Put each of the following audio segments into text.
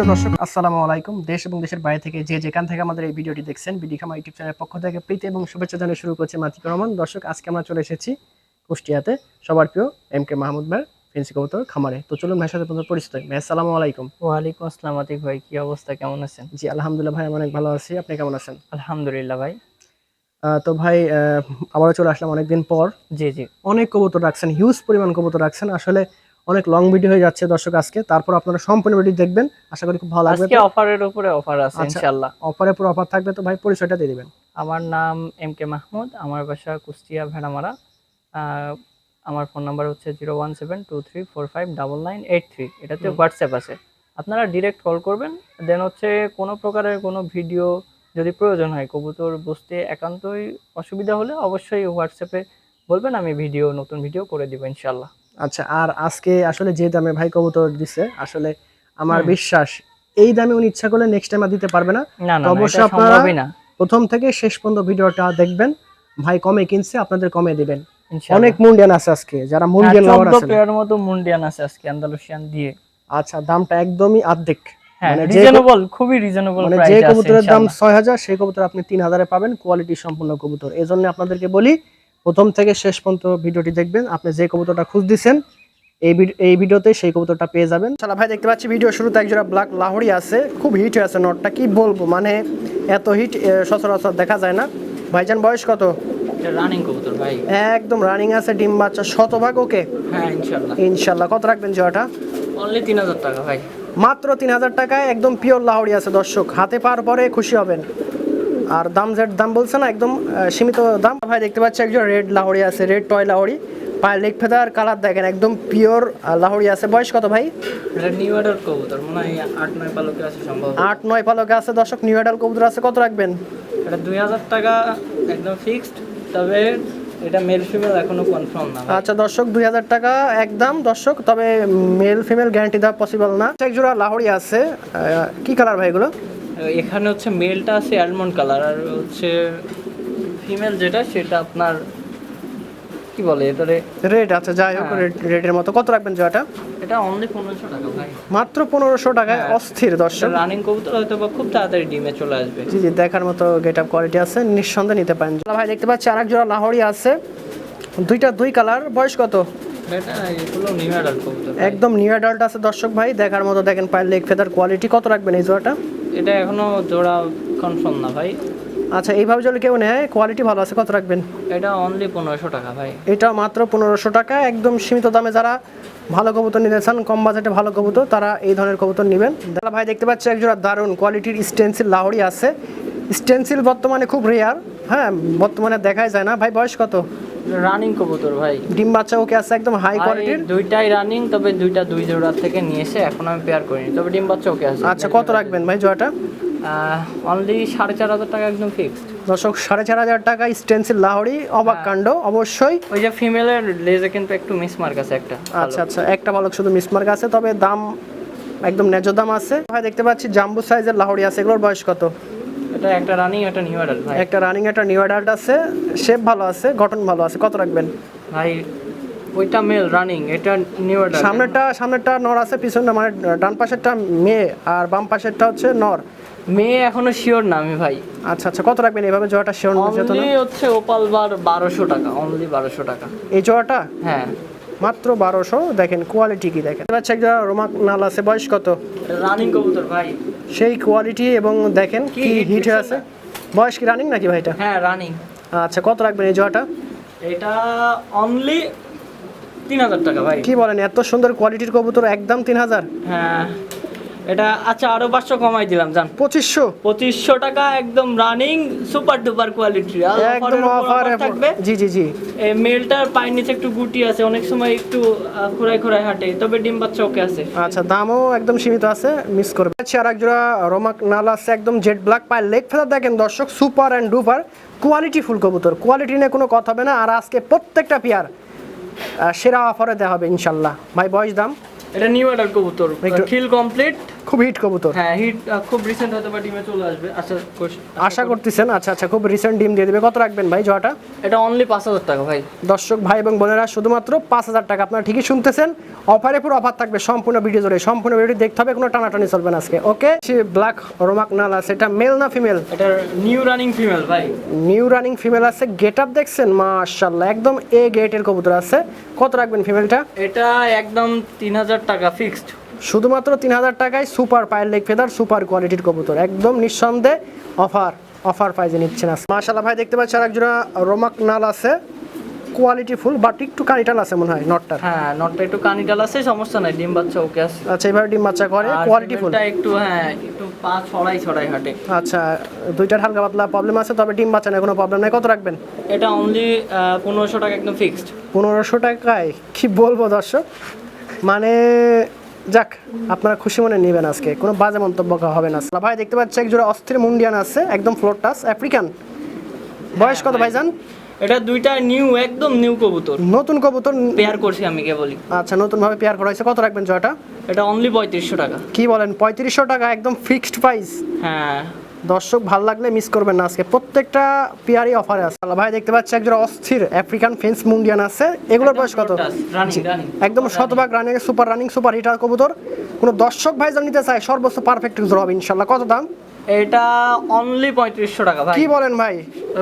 সুপ্রিয় দর্শক আসসালামু আলাইকুম। দেশ এবং দেশের বাইরে থেকে যে যেখান থেকে আমাদের এই ভিডিওটি দেখছেন বিডি খামা ইউটিউব চ্যানেলের পক্ষ থেকে প্রীতি এবং শুভেচ্ছা জানিয়ে শুরু করছি মাতিক রহমান। দর্শক আজকে আমরা চলে এসেছি কুষ্টিয়াতে। সবার প্রিয় এম কে মাহমুদ ভাই ফেন্সি কবুতর খামারে। তো চলুন ভাইয়ের সাথে পরিচিত হই। ভাই আসসালামু আলাইকুম। ওয়ালাইকুম আসসালাম আতিক ভাই কি অবস্থা? কেমন আছেন? জি আলহামদুলিল্লাহ ভাই আমি অনেক ভালো আছি। আপনি কেমন আছেন? আলহামদুলিল্লাহ ভাই। তো ভাই আহ, আবারও চলে আসলাম অনেকদিন পর। জি জি। অনেক কবুতর রাখছেন হিউজ পরিমাণ কবুতর রাখছেন। আসলে অনেক লং ভিডিও হয়ে যাচ্ছে দর্শক আজকে। তারপর আপনারা সম্পূর্ণ ভিডিও দেখবেন। আশা করি খুব ভালো লাগবে। আজকে অফারের উপরে অফার আছে আচ্ছা। ইনশাআল্লাহ। অফারে পুরো অফার থাকবে। তো ভাই পরিচয়টা দিয়ে দিবেন। আমার নাম এম কে মাহমুদ। আমার বাসা কুষ্টিয়া ভেড়ামারা। আমার ফোন নাম্বার হচ্ছে zero one seven two three four five double nine eight three এটাতে। হোয়াটসঅ্যাপ আছে। আপনারা ডিরেক্ট কল করবেন। দেন হচ্ছে কোনো প্রকারের কোনো ভিডিও যদি প্রয়োজন হয় কবুতর বুঝতে একান্তই অসুবিধা হলে অবশ্যই হোয়াটসঅ্যাপে বলবেন। আমি ভিডিও নতুন ভিডিও করে দিব ইনশাল্লাহ আচ্ছা আর আজকে আসলে যে দামে ভাই কবুতর দিছে আসলে আমার বিশ্বাস এই দামে উনি ইচ্ছা করলে নেক্সট টাইম আর দিতে পারবে না। অবশ্যই আপনারা- প্রথম থেকে শেষ পর্যন্ত ভিডিওটা দেখবেন। ভাই কমে কিনছে আপনাদের কমে দিবেন। অনেক মুন্ডিয়ান আছে আজকে যারা মুন্ডিয়ান লাভার আছেন। পেয়ার মতো মুন্ডিয়ান আছে আজকে আন্দালুসিয়ান দিয়ে। আচ্ছা দামটা একদমই অর্ধেক হ্যাঁ মানে যে রিজনেবল খুবই রিজনেবল মানে যে কবুতরের দাম ছয় হাজার সেই কবুতর আপনি তিন হাজারে পাবেন কোয়ালিটি সম্পূর্ণ কবুতর। এই জন্য আপনাদেরকে বলি প্রথম থেকে শেষ পর্যন্ত ভিডিওটি দেখবেন। আপনি যে কবুতরটা খুঁজ দিচ্ছেন এই এই ভিডিওতে সেই কবুতরটা পেয়ে যাবেন। শালা ভাই দেখতে পাচ্ছি ভিডিও শুরুতে একজোড়া ব্ল্যাক লাহোরি আছে। খুব হিট হয়ে আছে নটটা কি বলব? মানে এত হিট সচরাচর দেখা যায় না। ভাইজান বয়স কত? রানিং কবুতর ভাই। একদম রানিং আছে ডিম বাচ্চা শতভাগ ওকে? হ্যাঁ ইনশাআল্লাহ। ইনশাল্লাহ কত রাখবেন জয়টা অনলি তিন হাজার টাকা ভাই। মাত্র তিন হাজার টাকায় একদম পিওর লাহোরি আছে দর্শক। হাতে পাওয়ার পরে খুশি হবেন। আর দাম যেট দাম বলছে না একদম সীমিত দাম। ভাই দেখতে পাচ্ছি একজন রেড লাহোরি আছে রেড টয় লাহোরি। পায়ের লেগ ফেদার কালার দেখেন একদম পিওর লাহোরি আছে। বয়স কত ভাই? নিউ অর্ডার কবুতর মনে হয় আট নয় পালকে আছে সম্ভব। আট নয় পালকে আছে। দর্শক নিউ এডাল কবুতর আছে কত রাখবেন? এটা দুই হাজার টাকা একদম ফিক্সড তবে এটা মেল ফিমেল এখনও কনফার্ম না আচ্ছা দর্শক দুই হাজার টাকা একদম দর্শক তবে মেল ফিমেল গ্যারান্টি দেওয়া পসিবল না। এক জোড়া লাহোরি আছে কি কালার ভাই এগুলো? এখানে হচ্ছে মেলটা আছে অ্যালমন্ড কালার আর হচ্ছে ফিমেল যেটা সেটা আপনার কি বলে এটারে রেড আছে যাই হোক হ্যাঁ। রেড রেডের মতো। কত রাখবেন জয়টা? এটা অনলি পনেরোশো টাকা ভাই। মাত্র পনেরোশো টাকায় হ্যাঁ। অস্থির দর্শক। রানিং কবুতর হয়তো বা খুব তাড়াতাড়ি ডিমে চলে আসবে। জি জি দেখার মতো গেট আপ কোয়ালিটি আছে নিঃসন্দেহে নিতে পারেন। ভাই দেখতে পাচ্ছি আরেক জোড়া লাহোরি আছে। দুইটা দুই কালার বয়স কত? একদম নিউ অ্যাডাল্ট আছে দর্শক ভাই দেখার মতো দেখেন পায়ের লেগ ফেদার কোয়ালিটি কত রাখবেন এই জোড়াটা এটা এখনও জোড়া কনফার্ম না ভাই। আচ্ছা এইভাবে যদি কেউ নেয় কোয়ালিটি ভালো আছে কত রাখবেন? এটা অনলি পনেরোশো টাকা ভাই। এটা মাত্র পনেরোশো টাকা। একদম সীমিত দামে যারা ভালো কবুতর নিতে চান কম বাজেটে ভালো কবুতর তারা এই ধরনের কবুতর নেবেন। দাদা ভাই দেখতে পাচ্ছি একজোড়া দারুণ কোয়ালিটির স্টেন্সিল লাহোরি আছে। স্টেন্সিল বর্তমানে খুব রেয়ার হ্যাঁ বর্তমানে দেখাই যায় না। ভাই বয়স কত? রানিং কবুতর ভাই। ডিম বাচ্চা ওকে আছে একদম হাই কোয়ালিটির দুইটাই রানিং তবে দুইটা দুই জোড়া থেকে নিয়ে এসে এখন আমি পেয়ার করিনি। তবে ডিম বাচ্চা ওকে আছে। আচ্ছা কত রাখবেন ভাই জয়টা অনলি সাড়ে চার হাজার টাকা একদম ফিক্সড দর্শক সাড়ে চার হাজার টাকা স্টেন্সিল লাহোরি অবাক কাণ্ড অবশ্যই। ওই যে ফিমেলের লেজে কিন্তু একটু মিসমার্ক আছে একটা। আচ্ছা আচ্ছা একটা বালক শুধু মিসমার্ক আছে তবে দাম একদম ন্যায্য দাম আছে। ভাই দেখতে পাচ্ছি জাম্বু সাইজের লাহোরি আছে এগুলোর বয়স কত? এটা একটা রানিং একটা নিউ অ্যাডাল্ট ভাই। একটা রানিং একটা নিউ অ্যাডাল্ট আছে শেপ ভালো আছে গঠন ভালো আছে কত রাখবেন? ভাই ওইটা মেল রানিং এটা নিউ অ্যাডাল্ট সামনেরটা সামনেরটা নর আছে পিছনে মানে ডান পাশেরটা মেয়ে আর বাম পাশেরটা হচ্ছে নর। মেয়ে এখনও শিওর না আমি ভাই। আচ্ছা আচ্ছা কত রাখবেন? এইভাবে জোড়াটা শেয়ার যেত অনলি না? হচ্ছে ওপাল বার বারোশো টাকা অনলি বারোশো টাকা। এই জোড়াটা? হ্যাঁ। মাত্র বারোশো দেখেন কোয়ালিটি কি দেখেন। পাচ্ছি একটা রোমাক নাল আছে বয়স কত? রানিং কবুতর ভাই। সেই কোয়ালিটি এবং দেখেন কি হিট হয়ে আছে? বয়স কি রানিং নাকি ভাইটা? হ্যাঁ রানিং আচ্ছা কত রাখবেন এই জোড়াটা? এটা অনলি তিন হাজার টাকা ভাই। কি বলেন এত সুন্দর কোয়ালিটির কবুতর একদম তিন হাজার? হ্যাঁ। এটা আচ্ছা আরও পাঁচশো কমাই দিলাম জান। পঁচিশশো? পঁচিশশো টাকা একদম রানিং সুপার ডুপার কোয়ালিটি একদম অফার থাকবে? জি জি জি। এই মেলটার পায়ের নিচে একটু গুটি আছে অনেক সময় একটু খোঁড়াই খোঁড়াই হাঁটে তবে ডিম বাচ্চা ওকে আছে। আচ্ছা দামও একদম সীমিত আছে মিস করবে। আচ্ছা আর এক জোড়া রোমাক নাল আছে একদম জেড ব্ল্যাক পায়ের লেগ ফেদার দেখেন দর্শক super and duper quality full কবুতর। কোয়ালিটি নিয়ে কোনো কথা হবে না আর আজকে প্রত্যেকটা পেয়ার সেরা অফারে দেওয়া হবে ইনশাল্লাহ। ভাই বয়স দাম? এটা নিউ অর্ডার কবুতর খিল কমপ্লিট খুব হিট কবুতর। হ্যাঁ হিট খুব রিসেন্ট হয়তো বা ডিমে চলে আসবে আচ্ছা আশা করতেছেন? আচ্ছা আচ্ছা খুব রিসেন্ট ডিম দিয়ে দেবে। কত রাখবেন ভাই জোয়াটা এটা অনলি পাঁচ হাজার টাকা ভাই। দর্শক ভাই এবং বোনেরা শুধুমাত্র পাঁচ হাজার টাকা। আপনারা ঠিকই শুনতেছেন অফারে পুরো অফার থাকবে সম্পূর্ণ ভিডিও জুড়ে। সম্পূর্ণ ভিডিও দেখতে হবে কোনো টানাটানি চলবে না আজকে। ওকে ব্ল্যাক রোমাক নাল আছে। এটা মেল না ফিমেল এটার নিউ রানিং ফিমেল ভাই। নিউ রানিং ফিমেল আছে। গেট আপ দেখছেন? মাশাল্লাহ একদম এ গেটের কবুতর আছে। কত রাখবেন ফিমেলটা এটা একদম তিন হাজার টাকা ফিক্সড শুধুমাত্র তিন হাজার টাকায় সুপার পায়ের লেগ ফেদার সুপার কোয়ালিটির কবুতর। একদম নিঃসন্দেহে অফার অফার প্রাইজে নিচ্ছেন আজকে। মাশাল্লাহ ভাই দেখতে পাচ্ছি আর একজোড়া রোমাক নাল আছে। কোয়ালিটি ফুল বাট একটু কানিটাল আছে মনে হয় নটটার হ্যাঁ নটটা একটু কানিটাল আছে সমস্যা নাই ডিম বাচ্চা ওকে আছে। আচ্ছা এবার ডিম বাচ্চা করে কোয়ালিটি ফুল। একটু হ্যাঁ একটু পা ছড়াই ছড়াই হাঁটে। আচ্ছা দুইটার হালকা পাতলা প্রবলেম আছে তবে ডিম বাচ্চা নেই কোনো প্রবলেম নেই। কত রাখবেন? এটা অনলি পনেরোশো টাকা একদম ফিক্সড পনেরোশো টাকায় কি বলব দর্শক? মানে যাক আপনারা খুশি মনে নেবেন আজকে। কোনো বাজে মন্তব্য হবে না। ভাই দেখতে পাচ্ছি একজোড়া অস্থির মুন্ডিয়ান আছে একদম ফ্লোর টাস। আফ্রিকান বয়স কত ভাইজান? এটা দুইটা নিউ একদম নিউ কবুতর। নতুন কবুতর? পেয়ার করছি আমি কে বলি। আচ্ছা নতুন ভাবে পেয়ার করা হয়েছে। কত রাখবেন জয়টা? এটা অনলি পঁয়ত্রিশশো টাকা। কি বলেন পঁয়ত্রিশশো টাকা একদম ফিক্সড প্রাইস হ্যাঁ। দর্শক ভালো লাগলে মিস করবেন না আজকে। প্রত্যেকটা পেয়ারই অফারে আছে। আল্লাহ ভাই দেখতে পাচ্ছি একজন অস্থির আফ্রিকান ফেন্স মুন্ডিয়ান আছে। এগুলোর বয়স কত? একদম শতভাগ running super running super hitter কবুতর। কোনো দর্শক ভাই যেন নিতে চায় সর্বোচ্চ পারফেক্ট হবে ইনশাল্লাহ কত দাম? এটা অনলি পঁয়ত্রিশশো টাকা ভাই। কি বলেন ভাই?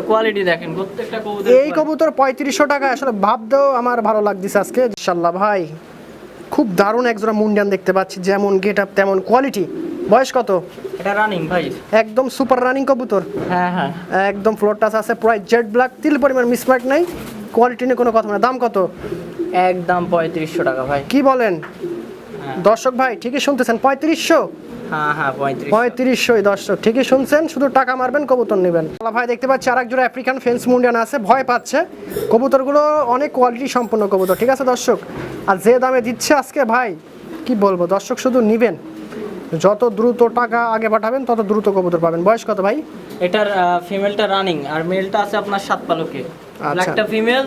কোয়ালিটি দেখেন প্রত্যেকটা কবুতর এই কবুতর পঁয়ত্রিশশো টাকা আসলে ভাবতেও আমার ভালো লাগতেছে আজকে। ইনশাল্লাহ ভাই খুব দারুণ একজোড়া মুন্ডিয়ান দেখতে পাচ্ছি। যেমন গেট আপ তেমন কোয়ালিটি বয়স কত? এটা রানিং ভাই। একদম সুপার রানিং কবুতর। হ্যাঁ হ্যাঁ। একদম ফ্লোর টাচ আছে প্রায় জেড ব্ল্যাক তিল পরিমাণ মিসমার্ক নাই কোয়ালিটি নিয়ে কোনো কথা না দাম কত? একদম পঁয়ত্রিশশো টাকা ভাই। কি বলেন? হ্যাঁ। দর্শক ভাই ঠিকই শুনতেছেন পঁয়ত্রিশশো? হ্যাঁ হ্যাঁ পঁয়ত্রিশ পঁয়ত্রিশশোই দর্শক ঠিকই শুনছেন শুধু টাকা মারবেন কবুতর নেবেন। ভাই দেখতে পাচ্ছি আর একজোড়া আফ্রিকান ফেন্স মুন্ডিয়ান আছে ভয় পাচ্ছে। কবুতরগুলো অনেক কোয়ালিটি সম্পন্ন কবুতর ঠিক আছে দর্শক? আর যে দামে দিচ্ছে আজকে ভাই কি বলব দর্শক শুধু নিবেন। যত দ্রুত টাকা আগে পাঠাবেন তত দ্রুত কবুতর পাবেন। বয়স কত ভাই? এটার ফিমেলটা রানিং আর মেলটা আছে আপনার সাত পালকে। একটা ফিমেল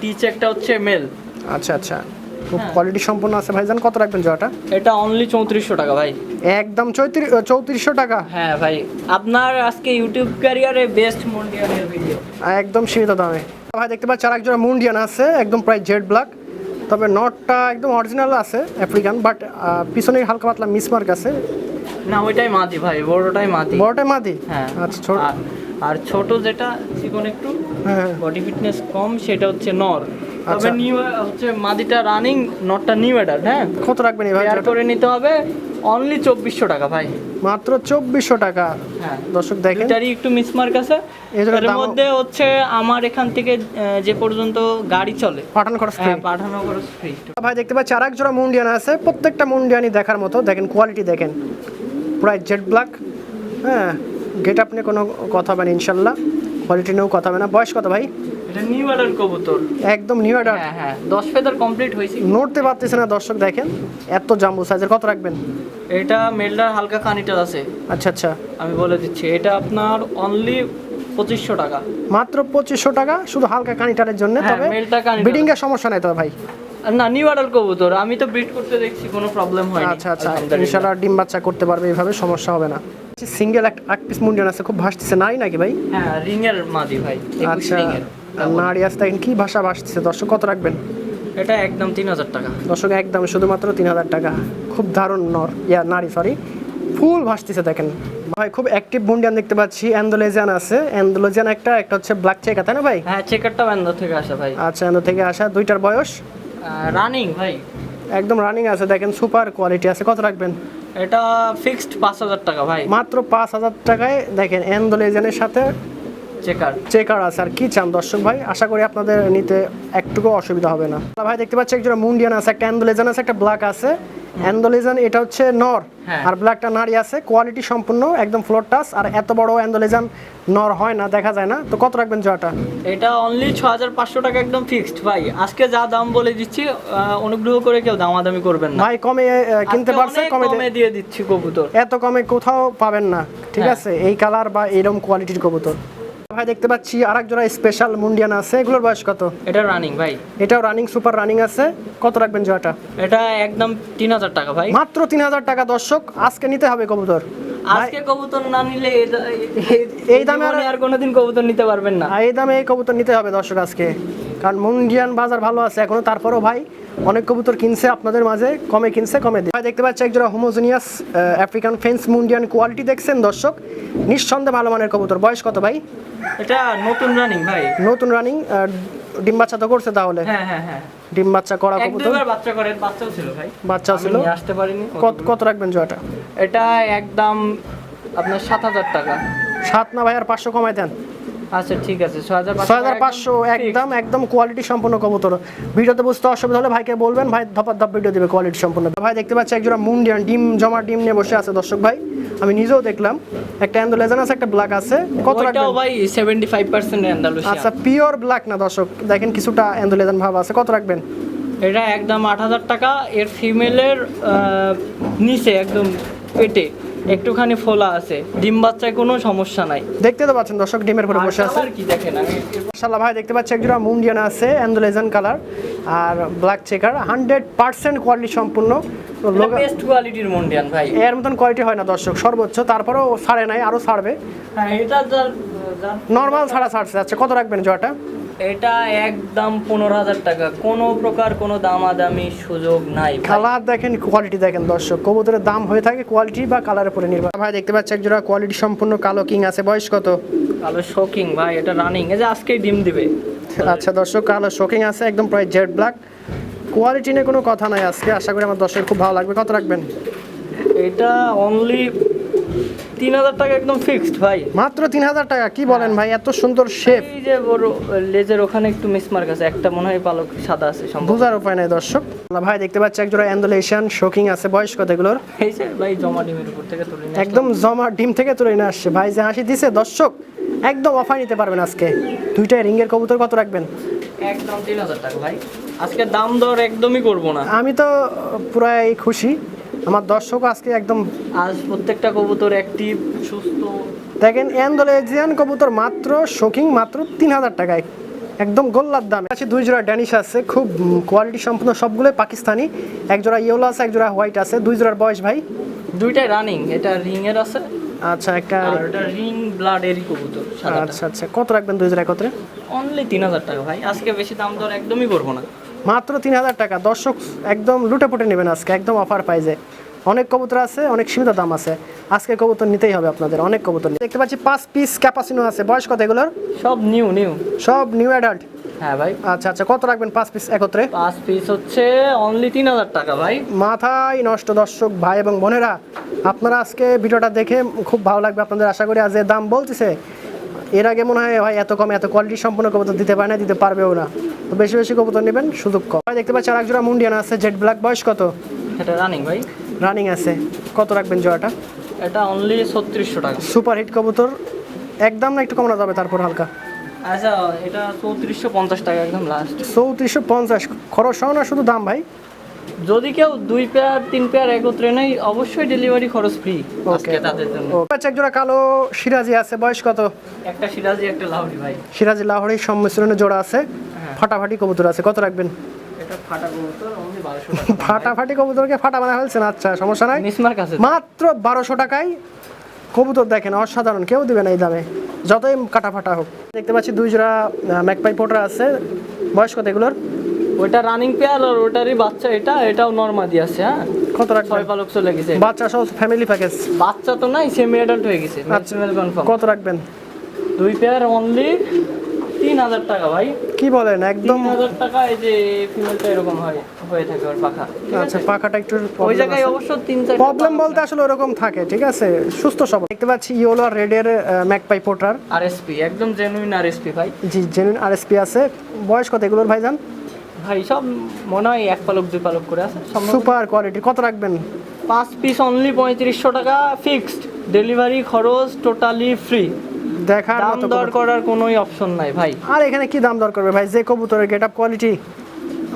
টি চেকটা হচ্ছে মেল আচ্ছা আচ্ছা। খুব কোয়ালিটি সম্পন্ন আছে ভাইজান। কত রাখবেন জয়টা এটা অনলি চৌত্রিশশো টাকা ভাই। একদম চৌত্রিশ চৌত্রিশশো টাকা? হ্যাঁ ভাই। আপনার আজকে ইউটিউব ক্যারিয়ারে বেস্ট মন্ডিয়ানের ভিডিও একদম সীমিত দামে। ভাই দেখতে পাচ্ছি আর একজোড়া মুন্ডিয়ান আছে একদম প্রায় জেড ব্ল্যাক তবে নটটা একদম অরিজিনাল আছে আফ্রিকান বাট পিছনে হালকা পাতলা মিসমার্ক আছে। না ওইটাই মাদি ভাই বড়টাই মাদি। বড়টাই মাদি? হ্যাঁ। আচ্ছা ছোট আর- আর ছোট যেটা চিকন একটু হ্যাঁ। বডি ফিটনেস কম সেটা হচ্ছে নর। তবে আচ্ছা। নিউ হচ্ছে মাদিটা রানিং নটটা নিউ অ্যাডাল্ট হ্যাঁ? কত রাখবেন এই ভাই পেয়ার করে নিতে হবে অনলি চব্বিশশো টাকা ভাই। মাত্র চব্বিশশো টাকা। হ্যাঁ। দর্শক দেখেন। দুইটারই একটু মিসমার্ক আছে। এর মধ্যে হচ্ছে আমার এখান থেকে যে পর্যন্ত গাড়ি চলে। পাঠান খরচ। হ্যাঁ পাঠানো খরচ ফ্রি ভাই দেখতে পাচ্ছি আর একজোড়া মুন্ডিয়ান আছে। প্রত্যেকটা মুন্ডিয়ানই দেখার মতো। দেখেন কোয়ালিটি দেখেন। প্রায় জেড ব্ল্যাক হ্যাঁ গেট আপ নিয়ে কোনো কথা হবে না ইনশাল্লাহ। কোয়ালিটি নিয়েও কথা হবে না। বয়স কত ভাই? এটা নিউ অ্যাডাল্ট কবুতর। একদম নিউ অর্ডার হ্যাঁ হ্যাঁ ফেদার কমপ্লিট হয়েছে। নড়তে পারতেছে না দর্শক দেখেন এত জাম্বু সাইজের কত রাখবেন? এটা মেলটার হালকা কানিটার আছে। আচ্ছা আচ্ছা। আমি বলে দিচ্ছি এটা আপনার অনলি পঁচিশশো টাকা। মাত্র পঁচিশশো টাকা শুধু হালকা কানিটারের জন্য হ্যাঁ, তবে। বিডিং এর সমস্যা নাই তো ভাই। না নিউ অ্যাডাল্ট কবুতর আমি তো ব্রিড করতে দেখছি কোনো প্রবলেম হয়নি। আচ্ছা আচ্ছা। ইনশাল্লাহ ডিম বাচ্চা করতে পারবে এইভাবে সমস্যা হবে না। সিঙ্গেল এক এক পিস মুন্ডিয়ান আছে খুব ভাসতেছে নাই নাকি ভাই? হ্যাঁ রিং এর মাদি ভাই আচ্ছা। নারী আসতে দেখেন কি ভাষা ভাসতেছে? দর্শক কত রাখবেন? এটা একদম তিন হাজার টাকা। দর্শক একদম শুধুমাত্র তিন হাজার টাকা। খুব দারুণ নর ইয়া নারী সরি। ফুল ভাসতেছে দেখেন। ভাই খুব অ্যাক্টিভ মুন্ডিয়ান দেখতে পাচ্ছি। অ্যান্ডোলেজিয়ান আছে। অ্যান্ডোলেজিয়ান একটা একটা হচ্ছে ব্ল্যাক চেকা তাই না ভাই? হ্যাঁ চেকারটা ব্যান্ডার থেকে আসা ভাই। আচ্ছা অ্যান্ডো থেকে আসা। দুইটার বয়স? রানিং ভাই। একদম রানিং আছে দেখেন। সুপার কোয়ালিটি আছে। কত রাখবেন? এটা ফিক্সড পাঁচ হাজার টাকা ভাই। মাত্র পাঁচ হাজার টাকায় দেখেন অ্যান্ডোলেজিয়ানের সাথে চেকার। চেকার আছে আর কি চান দর্শক ভাই? আশা করি আপনাদের নিতে একটুকু অসুবিধা হবে না। ভাই দেখতে পাচ্ছি একজন মুন্ডিয়ান আছে একটা অ্যান্ডোলেজান আছে একটা ব্ল্যাক আছে। অ্যান্ডোলেজান এটা হচ্ছে নর। হ্যাঁ। আর ব্ল্যাকটা নারী আছে কোয়ালিটি সম্পূর্ণ একদম ফ্লোর টাচ আর এত বড় অ্যান্ডোলেজান নর হয় না দেখা যায় না। তো কত রাখবেন জয়টা এটা অনলি ছ হাজার পাঁচশো টাকা একদম ফিক্সড ভাই। আজকে যা দাম বলে দিচ্ছি অনুগ্রহ করে কেউ দামাদামি করবেন না। ভাই কমে কিনতে পারছে কমে কমে দিয়ে দিচ্ছি কবুতর। এত কমে কোথাও পাবেন না ঠিক হ্যাঁ। আছে? এই কালার বা এরকম কোয়ালিটির কবুতর। ভাই দেখতে পাচ্ছি আরেক জোড়া স্পেশাল মুন্ডিয়ান আছে। এগুলোর বয়স কত? এটা রানিং ভাই। এটাও রানিং সুপার রানিং আছে। কত রাখবেন জোড়াটা? এটা একদম তিন হাজার টাকা ভাই। মাত্র তিন হাজার টাকা দর্শক। আজকে নিতে হবে কবুতর। আজকে কবুতর না নিলে এই দামে আর- আর কোনোদিন কবুতর নিতে পারবেন না। এই দামে এই কবুতর নিতে হবে দর্শক আজকে। কারণ মুন্ডিয়ান বাজার ভালো আছে এখনও। তারপরও ভাই অনেক কবুতর কিনছে আপনাদের মাঝে কমে কিনছে কমে দিয়ে দেখতে পাচ্ছি একজোড়া হোমোজিনিয়াস আফ্রিকান ফেন্স মুন্ডিয়ান কোয়ালিটি দেখছেন দর্শক। নিঃসন্দেহে ভালো মানের কবুতর। বয়স কত ভাই? এটা নতুন রানিং ভাই। নতুন রানিং ডিম বাচ্চা তো করছে তাহলে? হ্যাঁ হ্যাঁ হ্যাঁ। ডিম বাচ্চা করা কবুতর? বাচ্চা করে বাচ্চাও ছিল ভাই। বাচ্চাও আমি ছিল? আসতে পারিনি কত কত রাখবেন জয়টা এটা একদম আপনার সাত হাজার টাকা। সাত না ভাই আর পাঁচশো কমাই দেন। আচ্ছা ঠিক আছে। ছয় হাজার পাঁচশো একদম একদম কোয়ালিটি সম্পন্ন কবুতর। ভিডিওতে বুঝতে অসুবিধা হলে ভাইকে বলবেন ভাই ধপার ধপ ভিডিও দিবে কোয়ালিটি সম্পন্ন। ভাই দেখতে পাচ্ছি একজোড়া মুন্ডিয়ান ডিম জমা ডিম নিয়ে বসে আছে দর্শক ভাই। আমি নিজেও দেখলাম একটা অ্যান্ডোলেজান আছে একটা ব্ল্যাক আছে। কত রাখবেন? ভাই সেভেন্টি ফাইভ পার্সেন্ট আচ্ছা পিওর ব্ল্যাক না দর্শক দেখেন কিছুটা অ্যান্ডোলেজান ভাব আছে। কত রাখবেন? এটা একদম আট হাজার টাকা এর ফিমেলের নিচে একদম পেটে। একটুখানি ফোলা আছে। ডিম বাচ্চায় কোনো সমস্যা নাই। দেখতে তো পাচ্ছেন দর্শক ডিমের পরে বসে আছে। আর কি দেখেন আমি মাশাআল্লাহ ভাই দেখতে পাচ্ছি একজোড়া মুন্ডিয়ান আছে অ্যান্ডোলেজান কালার আর black checker hundred percent quality সম্পূর্ণ। বেস্ট কোয়ালিটির মন্ডিয়ান ভাই। এর মতন কোয়ালিটি হয় না দর্শক সর্বোচ্চ। তারপরেও ছাড়ে নাই আরও ছাড়বে। হ্যাঁ এটা নর্মাল ছাড়া ছাড়ছে আচ্ছা কত রাখবেন জয়টা এটা একদম পনেরো হাজার টাকা। কোনো প্রকার কোনো দামাদামি সুযোগ নাই কালার দেখেন কোয়ালিটি দেখেন দর্শক। কবুতরের দাম হয়ে থাকে কোয়ালিটি বা কালারের উপরে নির্ভর। ভাই দেখতে পাচ্ছি একজোড়া কোয়ালিটি সম্পূর্ণ কালো কিং আছে। বয়স কত? কালো শোকিং ভাই এটা রানিং এই যে আজকেই ডিম দিবে। আচ্ছা দর্শক কালো শোকিং আছে একদম প্রায় জেড ব্ল্যাক কোয়ালিটি নিয়ে কোনো কথা নাই আজকে। আশা করি আমার দর্শক খুব ভালো লাগবে। কত রাখবেন? এটা অনলি তিন হাজার টাকা একদম ফিক্সড ভাই। মাত্র তিন হাজার টাকা কি বলেন ভাই এত সুন্দর শেপ এই যে বড় লেজের ওখানে একটু মিসমার্ক আছে একটা মনে হয় পালক সাদা আছে সম্ভব বোঝার উপায় নাই দর্শক। ভাই দেখতে পাচ্ছি একজোড়া অ্যান্ডোলেশন শোকিং আছে বয়স কত এগুলোর। এই যে ভাই জমা ডিমের উপর থেকে তুলে একদম জমা ডিম থেকে তুলে নিয়ে আসছে। ভাই যে হাসি দিছে দর্শক একদম অফার নিতে পারবেন আজকে। দুইটাই রিঙ্গের কবুতর কত রাখবেন। একদম তিন হাজার টাকা ভাই। আজকে দাম দর একদমই করব না। আমি তো পুরাই খুশি। আমার দর্শক আজকে একদম আজ প্রত্যেকটা কবুতর অ্যাক্টিভ সুস্থ। দেখেন অ্যান্ডোলেজিয়ান কবুতর মাত্র শোকিং মাত্র তিন হাজার টাকায়। একদম গোল্লার দাম। আছে দুই জোড়া ড্যানিশ আছে খুব কোয়ালিটি সম্পূর্ণ সবগুলোই পাকিস্তানি। এক জোড়া ইয়েলো আছে এক জোড়া হোয়াইট আছে। দুই জোড়ার বয়স ভাই? দুইটাই রানিং এটা রিং এর আছে। আচ্ছা একটা এটা রিং ব্লাড এরই কবুতর আচ্ছা আচ্ছা। কত রাখবেন দুই জোড়া একত্রে? অনলি তিন হাজার টাকা ভাই। আজকে বেশি দাম দর একদমই করব না। মাত্র তিন হাজার টাকা। দর্শক একদম লুটে পুটে নেবেন আজকে একদম অফার পাইজে অনেক কবুতর আছে অনেক সীমিত দাম আছে। আজকে কবুতর নিতেই হবে আপনাদের অনেক কবুতর দেখতে পাচ্ছি পাঁচ পিস ক্যাপাসিনো আছে। বয়স কত এগুলোর? সব নিউ নিউ সব নিউ অ্যাডাল্ট হ্যাঁ ভাই। আচ্ছা আচ্ছা কত রাখবেন পাঁচ পিস একত্রে? পাঁচ পিস হচ্ছে অনলি তিন হাজার টাকা ভাই। মাথায় নষ্ট দর্শক ভাই এবং বোনেরা আপনারা আজকে ভিডিওটা দেখে খুব ভালো লাগবে আপনাদের আশা করি। আজ যে দাম বলতেছে এর আগে মনে হয় ভাই এত কম এত কোয়ালিটি সম্পূর্ণ কবুতর দিতে পারে না দিতে পারবেও না। তো বেশি বেশি কবুতর নেবেন সুযোগ কম। ভাই দেখতে পাচ্ছি আর মুন্ডিয়ান আছে জেড ব্ল্যাক বয়স কত? এটা রানিং ভাই। রানিং আছে। কত রাখবেন জোড়াটা? এটা অনলি ছত্রিশশো টাকা। সুপার হিট কবুতর। একদম না একটু কমানো যাবে তারপর হালকা? আচ্ছা এটা চৌত্রিশশো পঞ্চাশ টাকা একদম লাস্ট চৌত্রিশশো পঞ্চাশ। খরচ সহ না শুধু দাম ভাই? যদি কেউ দুই পেয়ার তিন পেয়ার একত্রে নেই অবশ্যই ডেলিভারি খরচ ফ্রি ওকে তাদের জন্য। আচ্ছা একজোড়া কালো সিরাজি আছে। বয়স কত? একটা সিরাজি একটা লাউডি ভাই। সিরাজি লাহোরের সম্মিশ্রণে জোড়া আছে। হ্যাঁ। ফাটাফাটি কবুতর আছে। কত রাখবেন? ফাটাফাটি কবুতরকে ফাটা বানা ফেলছেন? আচ্ছা সমস্যা নাই। মাত্র বারোশো টাকায় কবুতর দেখেন অসাধারণ। কেউ দিবে না এই দামে। যতই কাটা ফাটা হোক। দেখতে পাচ্ছি দুই জোড়া ম্যাকপাই পোটরা আছে। বয়স কত এগুলোর? ওইটা রানিং পেয়ার আর ওটারই বাচ্চা এটা এটাও নর্মাদি আছে হ্যাঁ? কত রাখবেন? ছয় পালক চলে গেছে। বাচ্চা সহ ফ্যামিলি প্যাকেজ বাচ্চা তো নাই সেমি অ্যাডাল্ট হয়ে গেছে আচ্ছা। কত রাখবেন? দুই পেয়ার অনলি তিন হাজার টাকা ভাই। কি বলেন একদম হাজার টাকা এই যে ফিমেলটা এরকম হয় হয়ে থাকে ওর পাখা। আচ্ছা পাখাটা একটু ওই জায়গায় অবশ্য তিন চার প্রবলেম বলতে আসলে ওরকম থাকে ঠিক আছে? সুস্থ সব দেখতে পাচ্ছি ইয়েলো আর রেডের ম্যাকপাই পোটার আর এসপি একদম জেনুইন আর এসপি ভাই। জি জেনুইন আরএসপি আছে। বয়স কত এগুলোর ভাইজান? ভাই সব মনে হয় এক পালক দুই পালক করে আছে। সুপার কোয়ালিটি কত রাখবেন? পাঁচ পিস অনলি পঁয়ত্রিশশো টাকা ফিক্সড ডেলিভারি খরচ টোটালি ফ্রি দেখার দাম দর করার কোনোই অপশন নাই ভাই। আর এখানে কি দাম দর করবে ভাই? যে কবুতরের গেট আপ কোয়ালিটি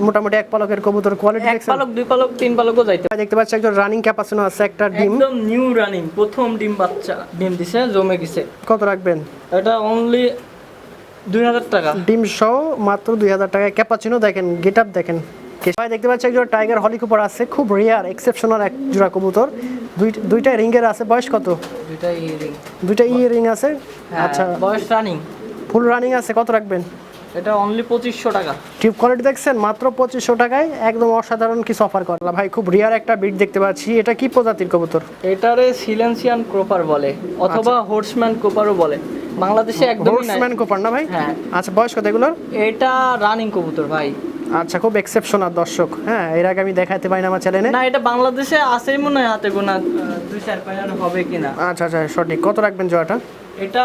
মোটামুটি এক পালকের কবুতর কোয়ালিটি এক পালক দুই পালক তিন পালকও যাইতে পারে। দেখতে পাচ্ছি একজন রানিং ক্যাপাসিনো আছে একটা ডিম। একদম নিউ রানিং প্রথম ডিম বাচ্চা ডিম দিছে জমে গেছে। কত রাখবেন? এটা অনলি দুই হাজার টাকা। ডিম সহ মাত্র দুই হাজার টাকায় ক্যাপাচিনো দেখেন গেট আপ দেখেন। ভাই দেখতে পাচ্ছি একজন টাইগার হলি কুপার আছে খুব রেয়ার এক্সেপশনাল এক জোড়া কবুতর। দুই দুইটা রিঙ্গের আছে বয়স কত? দুইটা ইয়ারিং দুইটা ই রিং আছে? হ্যাঁ আচ্ছা। বয়স রানিং ফুল রানিং আছে কত রাখবেন? এটা অনলি পঁচিশশো টাকা। টিউব কোয়ালিটি দেখছেন মাত্র পঁচিশশো টাকায় একদম অসাধারণ কিছু অফার করলা ভাই খুব রিয়ার একটা বিট দেখতে পাচ্ছি। এটা কি প্রজাতির কবুতর? এটারে সিলেন্সিয়ান ক্রোপার বলে অথবা হোর্সম্যান ক্রোপারও বলে। বাংলাদেশে একদমই নাই। হোর্সম্যান কোপার না ভাই? হ্যাঁ। আচ্ছা বয়স কত এগুলোর? এটা রানিং কবুতর ভাই। আচ্ছা খুব এক্সেপশনাল দর্শক। হ্যাঁ এর আগে আমি দেখাতে পারি না আমার চ্যানেলে না এটা বাংলাদেশে আছেই মনে হয় হাতে গোনা দুই চার পাঁচ হবে কিনা। আচ্ছা আচ্ছা সঠিক। কত রাখবেন জোড়াটা? এটা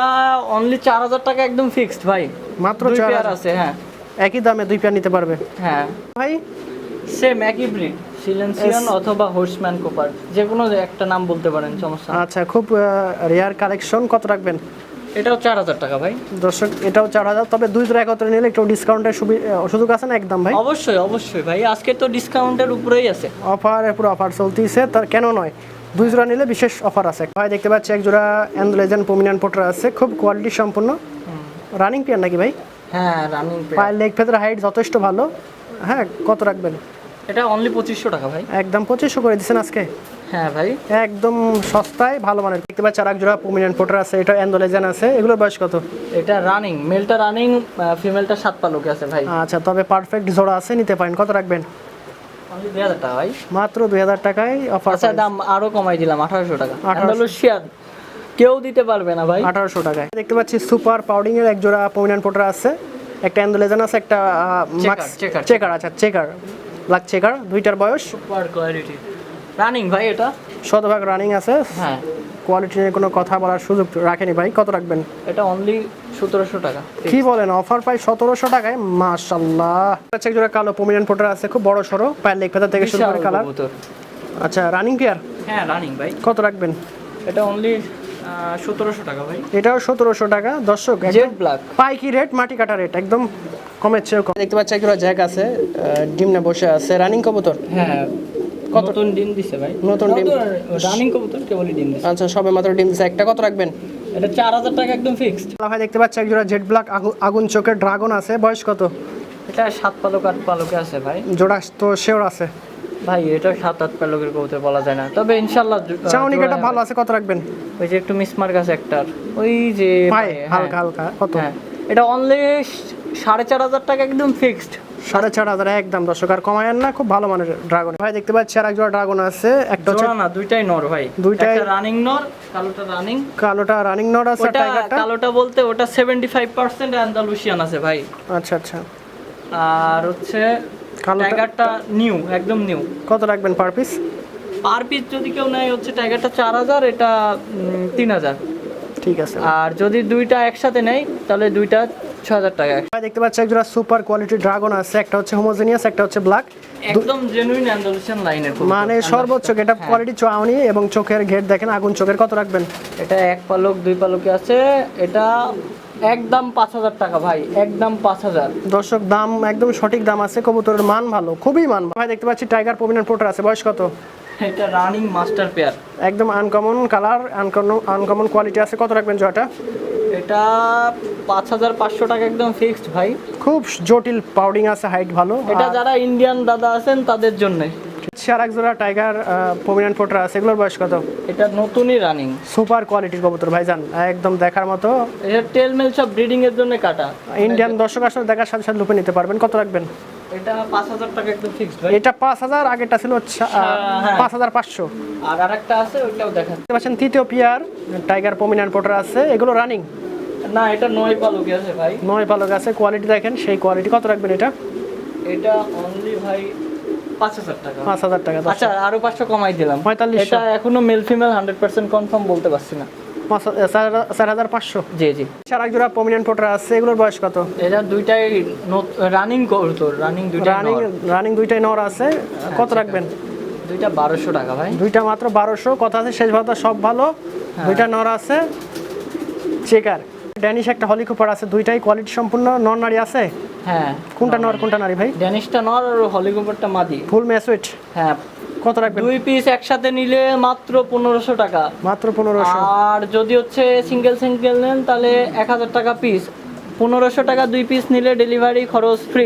অনলি চার হাজার টাকা একদম ফিক্সড ভাই। মাত্র চার পেয়ার হাজার। আছে হ্যাঁ। একই দামে দুই পেয়ার নিতে পারবে? হ্যাঁ। ভাই? সেম একই ব্রিড সিলেন্সিয়ান অথবা হোর্সম্যান কোপার যে কোনো একটা নাম বলতে পারেন সমস্যা আচ্ছা খুব রেয়ার কালেকশন কত রাখবেন? এটাও চার হাজার টাকা ভাই। দর্শক এটাও চার হাজার তবে দুই জোড়া একত্রে নিলে একটু ডিসকাউন্টের সুযোগ আছে না একদম ভাই? অবশ্যই অবশ্যই ভাই আজকে তো ডিসকাউন্টের উপরেই আছে। অফার পুরো অফার চলতেছে তার কেন নয় দুই জোড়া নিলে বিশেষ অফার আছে। ভাই দেখতে পাচ্ছি এক জোড়া অ্যান্ডলেজেন পোমিনান পোটার আছে খুব কোয়ালিটি সম্পূর্ণ। রানিং পেয়ার নাকি ভাই? হ্যাঁ রানিং পায়ের লেগ ফেদের হাইট যথেষ্ট ভালো। হ্যাঁ কত রাখবেন? এটা অনলি পঁচিশশো টাকা ভাই। একদম পঁচিশশো করে দিচ্ছেন আজকে। হ্যাঁ ভাই। একদম সস্তায় ভালো মানের। দেখতে পাচ্ছি আর এক জোড়া পোমিনান পোটার আছে এটা অ্যান্ডলেজেন আছে। এগুলোর বয়স কত? এটা রানিং মেলটা রানিং ফিমেলটা সাত পালকে আছে ভাই। আচ্ছা তবে পারফেক্ট জোড়া আছে নিতে পারেন। কত রাখবেন? মাত্র দুই হাজার টাকায় অফার আচ্ছা দাম আরও কমাই দিলাম আঠারোশো টাকা। 1800 আন্দালুসিয়ান কেউ দিতে পারবে না ভাই। আঠারোশো টাকায়। দেখতে পাচ্ছি সুপার পাউডিং এর এক জোড়া পোমিনান পোটার আছে। একটা অ্যান্ডলেজেন আছে একটা চেকার আচ্ছা চেকার ব্ল্যাক চেকার দুইটার বয়স। সুপার কোয়ালিটি রানিং ভাই এটা? শতভাগ রানিং আছে। হ্যাঁ। কোয়ালিটি নিয়ে কোনো কথা বলার সুযোগ রাখেনি ভাই। কত রাখবেন? এটা অনলি সতেরোশো টাকা। কি বলেন? অফার পাই সতেরোশো টাকায় মাশাল্লাহ আচ্ছা এক জোড়া কালো পোমিনান পোটার আছে খুব বড় সড়ো পায়ের লেগ ফেদার থেকে শুরু করে কালার আচ্ছা রানিং পেয়ার হ্যাঁ রানিং ভাই। কত রাখবেন? এটা অনলি সতেরোশো টাকা ভাই। এটাও সতেরোশো টাকা। দর্শক একদম জেড ব্ল্যাক পাইকি রেট মাটি কাটা রেট একদম কমের চেয়েও কম। দেখতে পাচ্ছি একটা জ্যাক আছে আহ, ডিমনে বসে আছে। রানিং কবুতর? হ্যাঁ। নতুন ডিম দিছে ভাই। নতুন ডিম। রানিং কবুতর কেবলই ডিম দিছে। আচ্ছা সবে মাত্র ডিম দিচ্ছে একটা কত রাখবেন? এটা চার হাজার টাকা একদম ফিক্সড ভাই দেখতে পাচ্ছি একজোড়া জেড ব্ল্যাক আগুন চোখের ড্রাগন আছে। বয়স কত? এটা সাত পালক আট পালকে আছে ভাই। জোড়া তো শেওর আছে। ভাই এটা সাত আট পালকের কবুতর বলা যায় না। তবে ইনশাল্লাহ জো- আহ, চাউনি কাটা ভালো আছে কত রাখবেন? ওই যে একটু মিসমার্ক আছে একটার। ওই যে ভাই হ্যাঁ, হালকা হালকা কত? হ্যাঁ। এটা অনলি সাড়ে চার হাজার টাকা একদম ফিক্সড সাড়ে চার হাজার একদম দর্শক আর কমায়েন না খুব ভালো মানের ড্রাগন ভাই দেখতে পাচ্ছি আর একজোড়া ড্রাগন আছে একটা হচ্ছে না দুইটাই নর ভাই। দুইটাই- রানিং নর কালোটা রানিং কালোটা রানিং নট আছে টাইগারটা কালোটা বলতে ওটা সেভেন্টি ফাইভ পার্সেন্ট অ্যান্ডালুসিয়ান আছে ভাই। আচ্ছা আচ্ছা। আর হচ্ছে টাইগারটা নিউ একদম নিউ কত রাখবেন পার পিস পার পিস যদি কেউ নেয় হচ্ছে টাইগারটা চার হাজার এটা তিন হাজার। ঠিক আছে। আর যদি দুইটা একসাথে নেয় তাহলে দুইটা ছ হাজার টাকা। ভাই দেখতে পাচ্ছি একজোড়া সুপার কোয়ালিটি ড্রাগন আছে একটা হচ্ছে হোমোজেনিয়াস একটা হচ্ছে ব্ল্যাক একদম জেনুইন অ্যান্ডালুসিয়ান লাইনের মানে সর্বোচ্চ এটা কোয়ালিটি চাউনি এবং চোখের ঘেট দেখেন আগুন চোখের কত রাখবেন? এটা এক পালক দুই পালকে আছে এটা একদম পাঁচ হাজার টাকা ভাই একদম পাঁচ হাজার। দর্শক দাম একদম সঠিক দাম আছে কবুতরের মান ভালো খুবই মান ভাই দেখতে পাচ্ছি টাইগার পমিনার পোটার আছে বয়স কত? এটা রানিং মাস্টার পেয়ার একদম uncommon colour uncommon uncommon quality আছে। কত রাখবেন জয়টা এটা পাঁচ হাজার পাঁচশো টাকা একদম ফিক্সড ভাই। খুব জটিল পাউডিং আছে হাইট ভালো। এটা যারা ইন্ডিয়ান দাদা আছেন তাদের জন্য। আর এক জোড়া টাইগার পমিনান পোটার আছে। এগুলোর বয়স কত? এটা নতুনই রানিং সুপার কোয়ালিটির কবুতর ভাইজান। একদম দেখার মতো। এটা টেল মেল সব ব্রিডিং এর জন্য কাটা। ইন্ডিয়ান দর্শক আসলে দেখার সাথে সাথে লুপে নিতে পারবেন। কত রাখবেন? এটা পাঁচ হাজার টাকা একদম ফিক্সড ভাই এটা পাঁচ হাজার আগেরটা ছিল হ্যাঁ। পাঁচ হাজার পাঁচশো। আর আরেকটা আছে ওইটাও দেখান। পাচ্ছেন তৃতীয় পিয়ার টাইগার পমিনান পোটার আছে। এগুলো রানিং না এটা নয় পালকে আছে ভাই। নয় পালক আছে কোয়ালিটি দেখেন সেই কোয়ালিটি কত রাখবেন এটা? এটা অনলি ভাই পাঁচ হাজার টাকা। পাঁচ হাজার টাকা আচ্ছা আরও পাঁচশো কমাই দিলাম। 4500 এটা এখনও male female hundred percent confirm বলতে পারছি না। চার হাজার- পাঁচশো। জি জি। চার এক জোড়া পমিনান পোটার আছে এগুলোর বয়স কত? এটা দুইটাই রানিং করতো রানিং দুইটা রানিং রানিং দুইটাই নর আছে। কত রাখবেন? দুইটা বারোশো টাকা ভাই। দুইটা মাত্র বারোশো কথা আছে শেষ ভাতা সব ভালো। হ্যাঁ। দুইটা নর আছে। চেকার ড্যানিশ একটা হলি কুপার আছে দুইটাই কোয়ালিটি সম্পূর্ণ নর নারী আছে? হ্যাঁ। কোনটা নর কোনটা নারী ভাই? ড্যানিশটা নর আর মাদি। ফুল ম্যাসুইট হ্যাঁ কত রাখবেন? দুই পিস একসাথে নিলে মাত্র পনেরোশো টাকা। মাত্র পনেরোশো। আর যদি হচ্ছে সিঙ্গেল সিঙ্গেল নেন তাহলে এক হাজার টাকা পিস পনেরোশো টাকা দুই পিস নিলে ডেলিভারি খরচ ফ্রি